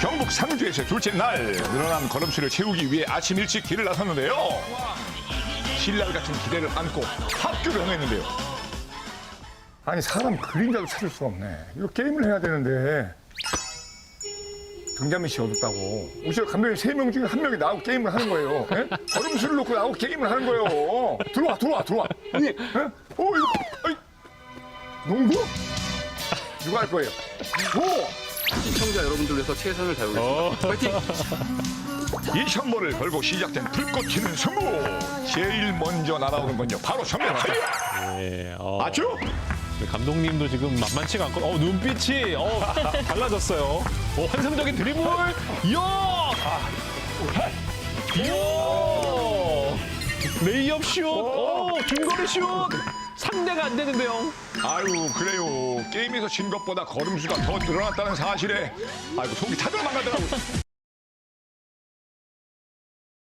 경북 상주에서 둘째 날 늘어난 걸음수를 채우기 위해 아침 일찍 길을 나섰는데요. 신랄 같은 기대를 안고 학교를 향했는데요. 아니 사람 그림자도 찾을 수 없네. 이거 게임을 해야 되는데 등자민 씨 어둡다고. 오시오 감독님 세 명 중에 한 명이 나하고 게임을 하는 거예요. 예? 걸음수를 놓고 나하고 게임을 하는 거예요. 들어와 들어와 들어와. 예? 어 이거 아이, 농구? 누가 할 거예요? 오! 시청자 여러분들 위해서 최선을 다하겠습니다. 파이팅! 이 현모를 걸고 시작된 불꽃 튀는 승부 제일 먼저 날아오는 건요 바로 전면 하야 예, 어, 아죠? 감독님도 지금 만만치가 않고, 어, 눈빛이, 어, 달라졌어요. 어, 환상적인 드리블! 이야! 이야! 레이업 슛! 어, 중거리 슛! 상대가 안 되는데요. 아유 그래요. 게임에서 진 것보다 걸음수가 더 늘어났다는 사실에. 아이고 속이 타들어만 가더라고